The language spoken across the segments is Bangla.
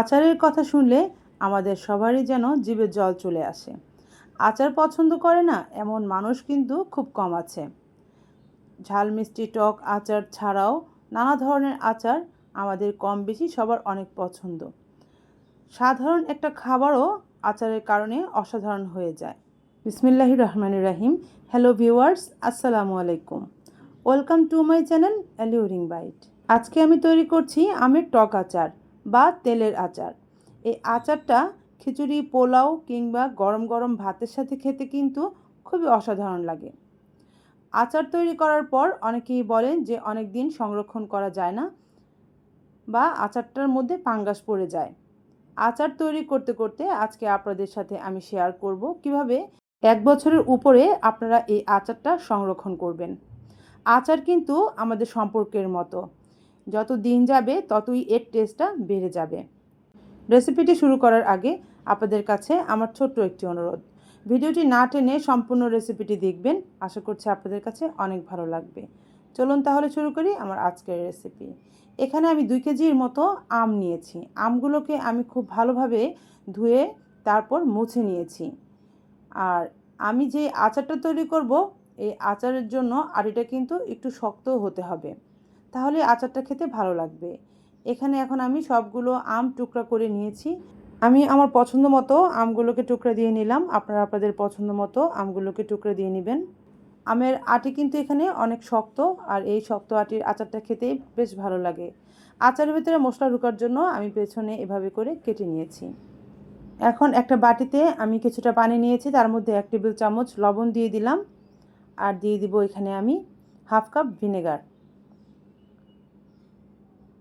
আচারের কথা শুনলে আমাদের সবারই যেন জিভে জল চলে আসে। আচার পছন্দ করে না, এমন মানুষ কিন্তু খুব কম আছে। ঝাল মিষ্টি টক আচার ছাড়াও নানা ধরনের আচার আমাদের কম বেশি সবার অনেক পছন্দ। সাধারণ একটা খাবারও আচারের কারণে অসাধারণ হয়ে যায়। বিসমিল্লাহির রহমানির রাহিম। হ্যালো ভিউয়ার্স, আসসালামু আলাইকুম। Welcome to my channel alluring bite. আজকে আমি তৈরি করছি আমের টক আচার। বা তেলের আচার। এই আচারটা খিচুড়ি, পোলাও কিংবা গরম গরম ভাতের সাথে খেতে কিন্তু খুবই অসাধারণ লাগে। আচার তৈরি করার পর অনেকেই বলেন যে অনেক দিন সংরক্ষণ করা যায় না বা আচারটার মধ্যে পাঙ্গাস পড়ে যায়। আচার তৈরি করতে করতে আজকে আপনাদের সাথে আমি শেয়ার করব কীভাবে এক বছরের উপরে আপনারা এই আচারটা সংরক্ষণ করবেন। আচার কিন্তু আমাদের সম্পর্কের মতো। যত দিন যাবে, ততই এর টেস্টটা বেড়ে যাবে। রেসিপিটি শুরু করার আগে আপনাদের কাছে আমার ছোট্ট একটি অনুরোধ। ভিডিওটি না টেনে সম্পূর্ণ রেসিপিটি দেখবেন, আশা করছি আপনাদের কাছে অনেক ভালো লাগবে। চলুন তাহলে শুরু করি আমার আজকের রেসিপি এখানে আমি দুই কেজির মতো আম নিয়েছি। আমগুলোকে আমি খুব ভালোভাবে ধুয়ে তারপর মুছে নিয়েছি। আর আমি যে আচারটা তৈরি করব, এই আচারের জন্য আড়িটা কিন্তু একটু শক্ত হতে হবে। তাহলে আচারটা খেতে ভালো লাগবে। এখানে এখন আমি সবগুলো আম টুকরা করে নিয়েছি। আমি আমার পছন্দ মতো আমগুলোকে টুকরা দিয়ে নিলাম। আপনারা আপনাদের পছন্দ মতো আমগুলোকে টুকরা দিয়ে নেবেন। আমের আটি কিন্তু এখানে অনেক শক্ত আর এই শক্ত আটির আচারটা খেতেই বেশ ভালো লাগে। আচারের ভিতরে মশলা ঢোকার জন্য আমি পেছনে এভাবে করে কেটে নিয়েছি। এখন একটা বাটিতে আমি কিছুটা পানি নিয়েছি। তার মধ্যে এক টেবিল চামচ লবণ দিয়ে দিলাম। আর দিয়ে দিব এখানে আমি হাফ কাপ ভিনেগার।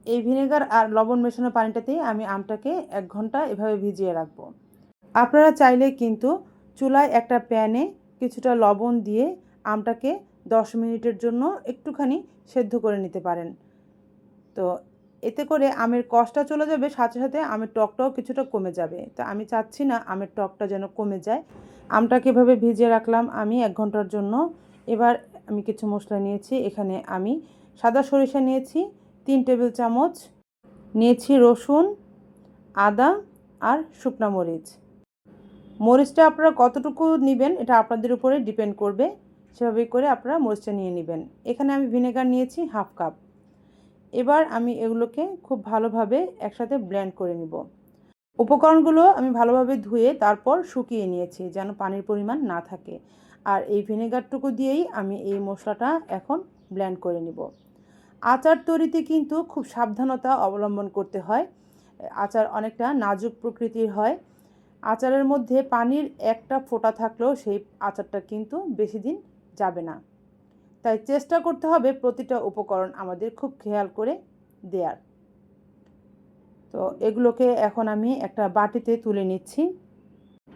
এই ভিনেগার আর লবণ মেশানো পানিটাতেই আমি আমটাকে এক ঘণ্টা এভাবে ভিজিয়ে রাখব। আপনারা চাইলে কিন্তু চুলায় একটা প্যানে কিছুটা লবণ দিয়ে আমটাকে দশ মিনিটের জন্য একটুখানি সেদ্ধ করে নিতে পারেন। তো এতে করে আমের কষটা চলে যাবে, সাথে সাথে আমের টকটাও কিছুটা কমে যাবে। তো আমি চাচ্ছি না আমের টকটা যেন কমে যায়। আমটাকে এভাবে ভিজিয়ে রাখলাম আমি এক ঘণ্টার জন্য। এবার আমি কিছু মশলা নিয়েছি, এখানে আমি সাদা সরিষা নিয়েছি তিন টেবিল চামচ নিয়েছি রসুন, আদা আর শুকনা মরিচ। মরিচটা আপনারা কতটুকু নেবেন এটা আপনাদের উপরে ডিপেন্ড করবে। সেভাবেই করে আপনারা মরিচটা নিয়ে নেবেন। এখানে আমি ভিনেগার নিয়েছি হাফ কাপ। এবার আমি এগুলোকে খুব ভালোভাবে একসাথে ব্লেন্ড করে নিব। উপকরণগুলো আমি ভালোভাবে ধুয়ে তারপর শুকিয়ে নিয়েছি যেন পানির পরিমাণ না থাকে। আর এই ভিনেগারটুকু দিয়েই আমি এই মশলাটা এখন ব্লেন্ড করে নিব। আচার তৈরিতে কিন্তু খুব সাবধানতা অবলম্বন করতে হয়। আচার অনেকটা নাজুক প্রকৃতির হয়। আচারের মধ্যে পানির একটা ফোঁটা থাকলেও সেই আচারটা কিন্তু বেশি দিন যাবে না। তাই চেষ্টা করতে হবে প্রতিটা উপকরণ আমাদের খুব খেয়াল করে দেয়ার। তো এগুলোকে এখন আমি একটা বাটিতে তুলে নিচ্ছি।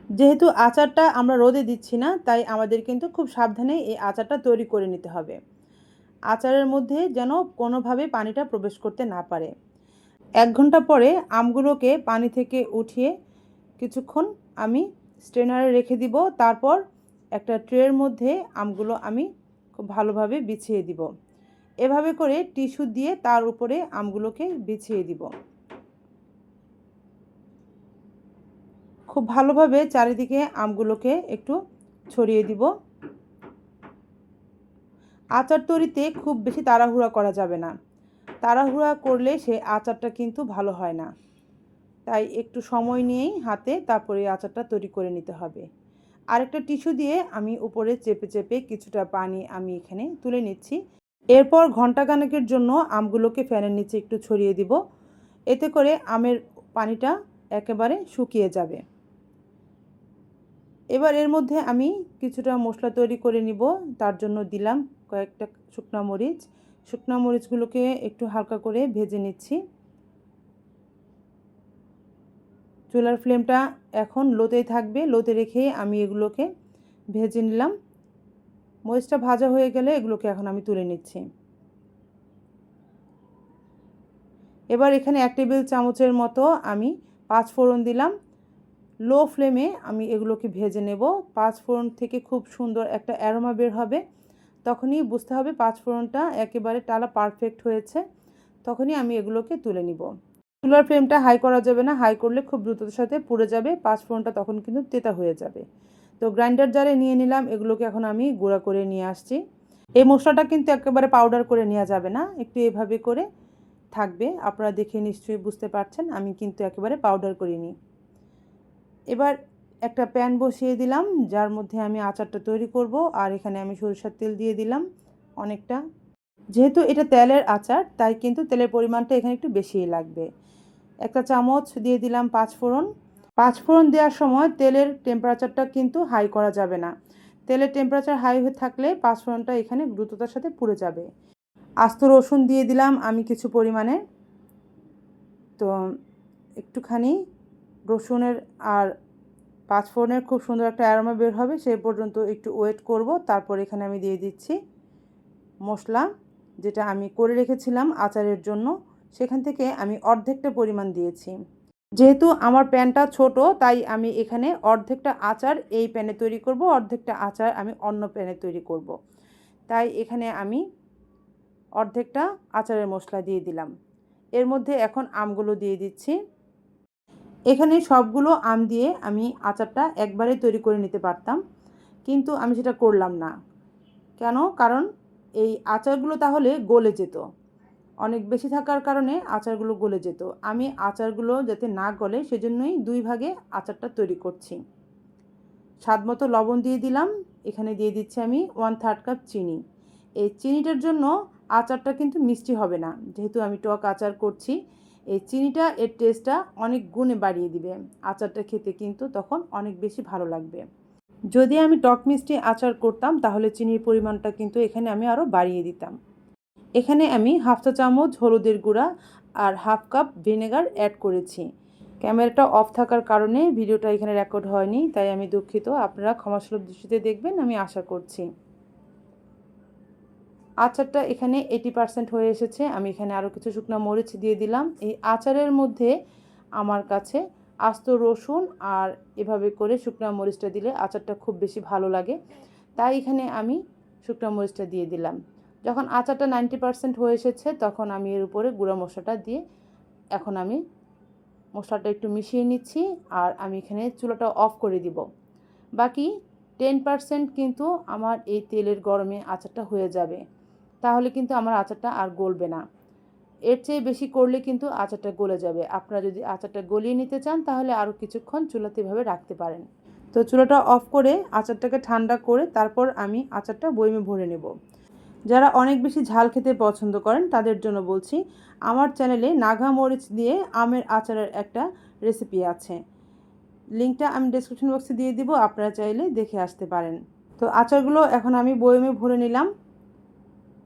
যেহেতু আচারটা আমরা রোদে দিচ্ছি না, তাই আমাদের কিন্তু খুব সাবধানে এই আচারটা তৈরি করে নিতে হবে। আচারের মধ্যে যেন কোনোভাবে পানিটা প্রবেশ করতে না পারে। এক ঘণ্টা পরে আমগুলোকে পানি থেকে উঠিয়ে কিছুক্ষণ আমি স্ট্রেনারে রেখে দিব। তারপর একটা ট্রের মধ্যে আমগুলো আমি খুব ভালোভাবে বিছিয়ে দিব। এভাবে করে টিস্যু দিয়ে তার উপরে আমগুলোকে বিছিয়ে দিব। খুব ভালোভাবে চারিদিকে আমগুলোকে একটু ছড়িয়ে দিব। আচার তৈরিতে খুব বেশি তাড়াহুড়া করা যাবে না। তাড়াহুড়া করলে সে আচারটা কিন্তু ভালো হয় না। তাই একটু সময় নিয়েই হাতে তারপরে আচারটা তৈরি করে নিতে হবে। আরেকটা টিস্যু দিয়ে আমি উপরে চেপে চেপে কিছুটা পানি আমি এখানে তুলে নিচ্ছি। এরপর ঘন্টাখানেকের জন্য আমগুলোকে ফ্যানের নিচে একটু ছড়িয়ে দিব। এতে করে আমের পানিটা একেবারে শুকিয়ে যাবে। এবার এর মধ্যে আমি কিছুটা মশলা তৈরি করে নিব। তার জন্য দিলাম কয়েকটা শুকনা মরিচ। শুকনা মরিচগুলোকে একটু হালকা করে ভেজে নিচ্ছি। চুলার ফ্লেমটা এখন লোতেই থাকবে। লোতে রেখে আমি এগুলোকে ভেজে নিলাম। মরিচটা ভাজা হয়ে গেলে এগুলোকে এখন আমি তুলে নিচ্ছি। এবার এখানে এক টেবিল চামচের মতো আমি পাঁচ ফোড়ন দিলাম। লো ফ্লেমে আমি এগুলোকে ভেজে নেব। পাঁচ ফোড়ন থেকে খুব সুন্দর একটা অ্যারোমা বের হবে। তখনই বুঝতে হবে পাঁচ ফোড়নটা একেবারে টালা পারফেক্ট হয়েছে। তখনই আমি এগুলোকে তুলে নিব। চুলার ফ্রেমটা হাই করা যাবে না। হাই করলে খুব দ্রুততার সাথে পুড়ে যাবে। পাঁচ ফোড়নটা তখন কিন্তু তেতা হয়ে যাবে। তো গ্রাইন্ডার জারে নিয়ে নিলাম। এগুলোকে এখন আমি গুঁড়া করে নিয়ে আসছি। এই মশলাটা কিন্তু একেবারে পাউডার করে নেওয়া যাবে না। একটু এভাবে করে থাকবে। আপনারা দেখে নিশ্চয়ই বুঝতে পারছেন। আমি কিন্তু একেবারে পাউডার করিনি। এবার একটা প্যান বসিয়ে দিলাম, যার মধ্যে আমি আচারটা তৈরি করব, আর এখানে আমি সরিষার তেল দিয়ে দিলাম অনেকটা। যেহেতু এটা তেলের আচার, তাই কিন্তু তেলের পরিমাণটা এখানে একটু বেশিই লাগবে। একটা চামচ দিয়ে দিলাম পাঁচ ফোড়ন। পাঁচ ফোড়ন দেওয়ার সময় তেলের টেম্পারেচারটা কিন্তু হাই করা যাবে না। তেলের টেম্পারেচার হাই হয়ে থাকলে পাঁচ ফোড়নটা এখানে দ্রুততার সাথে পুড়ে যাবে। আস্ত রসুন দিয়ে দিলাম আমি কিছু পরিমাণে। তো একটুখানি রসুনের আর পাঁচ ফোড়নের খুব সুন্দর একটা অ্যারোমা বের হবে সেই পর্যন্ত একটু ওয়েট করব। তারপর এখানে আমি দিয়ে দিচ্ছি মশলা যেটা আমি করে রেখেছিলাম আচারের জন্য। সেখান থেকে আমি অর্ধেকটা পরিমাণ দিয়েছি। যেহেতু আমার প্যানটা ছোট, তাই আমি এখানে অর্ধেকটা আচার এই প্যানে তৈরি করব, অর্ধেকটা আচার আমি অন্য প্যানে তৈরি করব। তাই এখানে আমি অর্ধেকটা আচারের মশলা দিয়ে দিলাম। এর মধ্যে এখন আমগুলো দিয়ে দিচ্ছি। এখানে সবগুলো আম দিয়ে আমি আচারটা একবারে তৈরি করে নিতে পারতাম, কিন্তু আমি সেটা করলাম না। কেন? কারণ এই আচারগুলো তাহলে গলে যেত। অনেক বেশি থাকার কারণে আচারগুলো গলে যেত। আমি আচারগুলো যাতে না গলে সেজন্যই দুই ভাগে আচারটা তৈরি করছি। স্বাদ মতো লবণ দিয়ে দিলাম। এখানে দিয়ে দিচ্ছি আমি ওয়ান থার্ড কাপ চিনি। এই চিনিটার জন্য আচারটা কিন্তু মিষ্টি হবে না। যেহেতু আমি টক আচার করছি এই চিনিটা এর টেস্টটা অনেক গুণে বাড়িয়ে দিবে। আচারটা খেতে কিন্তু তখন অনেক বেশি ভালো লাগবে। যদি আমি টক মিষ্টি আচার করতাম, তাহলে চিনির পরিমাণটা কিন্তু এখানে আমি আরও বাড়িয়ে দিতাম। এখানে আমি হাফ চা চামচ হলুদের গুঁড়া আর হাফ কাপ ভিনেগার অ্যাড করেছি। ক্যামেরাটা অফ থাকার কারণে ভিডিওটা এখানে রেকর্ড হয়নি, তাই আমি দুঃখিত। আপনারা ক্ষমাসুলভ দৃষ্টিতে দেখবেন, আমি আশা করছি। আচারটা এখানে এইটি পার্সেন্ট হয়ে এসেছে। আমি এখানে আরও কিছু শুকনো মরিচ দিয়ে দিলাম। এই আচারের মধ্যে আমার কাছে আস্ত রসুন আর এভাবে করে শুকনো মরিচটা দিলে আচারটা খুব বেশি ভালো লাগে। তাই এখানে আমি শুকনো মরিচটা দিয়ে দিলাম। যখন আচারটা নাইনটি পার্সেন্ট হয়ে এসেছে, তখন আমি এর উপরে গুঁড়া মশলাটা দিয়ে এখন আমি মশলাটা একটু মিশিয়ে নিচ্ছি আর আমি এখানে চুলাটা অফ করে দিব। বাকি টেন পার্সেন্ট কিন্তু আমার এই তেলের গরমে আচারটা হয়ে যাবে। তাহলে কিন্তু আমার আচারটা আর গলবে না। এর চেয়ে বেশি করলে কিন্তু আচারটা গলে যাবে। আপনারা যদি আচারটা গলিয়ে নিতে চান, তাহলে আরও কিছুক্ষণ চুলাতে এভাবে রাখতে পারেন। তো চুলাটা অফ করে আচারটাকে ঠান্ডা করে তারপর আমি আচারটা বইমে ভরে নেব। যারা অনেক বেশি ঝাল খেতে পছন্দ করেন, তাদের জন্য বলছি, আমার চ্যানেলে নাগা মরিচ দিয়ে আমের আচারের একটা রেসিপি আছে। লিঙ্কটা আমি ডিসক্রিপশন বক্সে দিয়ে দিব, আপনারা চাইলে দেখে আসতে পারেন। তো আচারগুলো এখন আমি বয়মে ভরে নিলাম।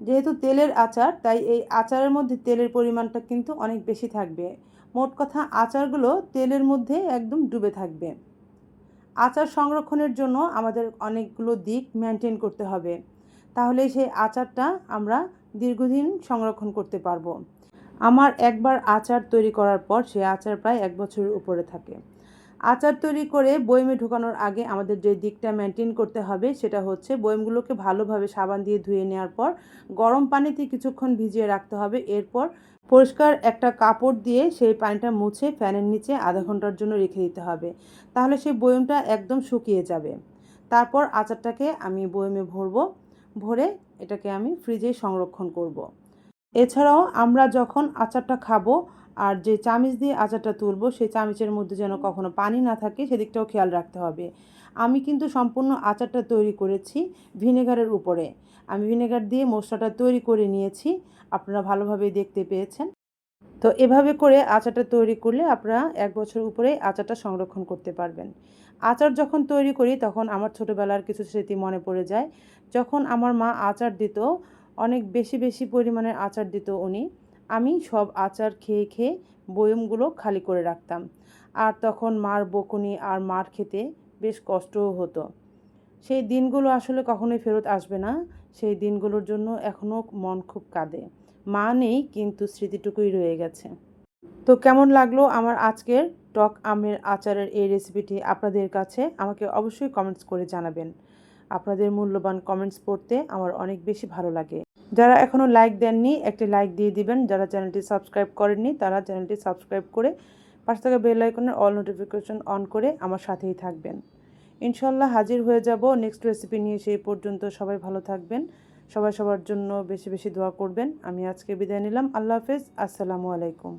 যেহেতু তেলের আচার, তাই এই আচারের মধ্যে তেলের পরিমাণটা কিন্তু অনেক বেশি থাকবে। মোট কথা, আচারগুলো তেলের মধ্যে একদম ডুবে থাকবে। আচার সংরক্ষণের জন্য আমাদের অনেকগুলো দিক মেনটেন করতে হবে। তাহলে সেই আচারটা আমরা দীর্ঘদিন সংরক্ষণ করতে পারব। আমার একবার আচার তৈরি করার পর সে আচার প্রায় এক বছরের উপরে থাকে। আচার তৈরি করে বয়মে ঢোকানোর আগে আমাদের যে দিকটা মেনটেন করতে হবে সেটা হচ্ছে বয়মগুলোকে ভালোভাবে সাবান দিয়ে ধুয়ে নেওয়ার পর গরম পানিতে কিছুক্ষণ ভিজিয়ে রাখতে হবে। এরপর পরিষ্কার একটা কাপড় দিয়ে সেই পানিটা মুছে ফ্যানের নিচে আধা ঘণ্টার জন্য রেখে দিতে হবে। তাহলে সেই বয়মটা একদম শুকিয়ে যাবে। তারপর আচারটাকে আমি বয়মে ভরবো, ভরে এটাকে আমি ফ্রিজে সংরক্ষণ করব। এছাড়াও আমরা যখন আচারটা খাব আর যে চামিচ দিয়ে আচারটা তুলবো, সেই চামিচের মধ্যে যেন কখনো পানি না থাকে, সেদিকটাও খেয়াল রাখতে হবে। আমি কিন্তু সম্পূর্ণ আচারটা তৈরি করেছি ভিনেগারের উপরে। আমি ভিনেগার দিয়ে মশলাটা তৈরি করে নিয়েছি, আপনারা ভালোভাবে দেখতে পেয়েছেন। তো এভাবে করে আচারটা তৈরি করলে আপনারা এক বছর উপরে আচারটা সংরক্ষণ করতে পারবেন। আচার যখন তৈরি করি, তখন আমার ছোটোবেলার কিছু স্মৃতি মনে পড়ে যায়। যখন আমার মা আচার দিত, অনেক বেশি বেশি পরিমাণের আচার দিত উনি। আমি সব আচার খেয়ে খেয়ে বয়মগুলো খালি করে রাখতাম। আর তখন মার বকুনি আর মার খেতে বেশ কষ্টও হতো। সেই দিনগুলো আসলে কখনোই ফেরত আসবে না। সেই দিনগুলোর জন্য এখনও মন খুব কাঁদে। মা নেই, কিন্তু স্মৃতিটুকুই রয়ে গেছে। তো কেমন লাগল আমার আজকের টক আমের আচারের এই রেসিপিটি আপনাদের কাছে? আমাকে অবশ্যই কমেন্টস করে জানাবেন। আপনাদের মূল্যবান কমেন্টস পড়তে আমার অনেক বেশি ভালো লাগে। যারা এখনও লাইক দেননি, একটি লাইক দিয়ে দিবেন। যারা চ্যানেলটি সাবস্ক্রাইব করেননি, তারা চ্যানেলটি সাবস্ক্রাইব করে পাশে থাকা বেল আইকনের অল নোটিফিকেশন অন করে আমার সাথেই থাকবেন। ইনশাল্লাহ হাজির হয়ে যাব নেক্সট রেসিপি নিয়ে সেই পর্যন্ত। সবাই ভালো থাকবেন। সবাই সবার জন্য বেশি বেশি দোয়া করবেন। আমি আজকে বিদায় নিলাম। আল্লাহ হাফেজ। আসসালামু আলাইকুম।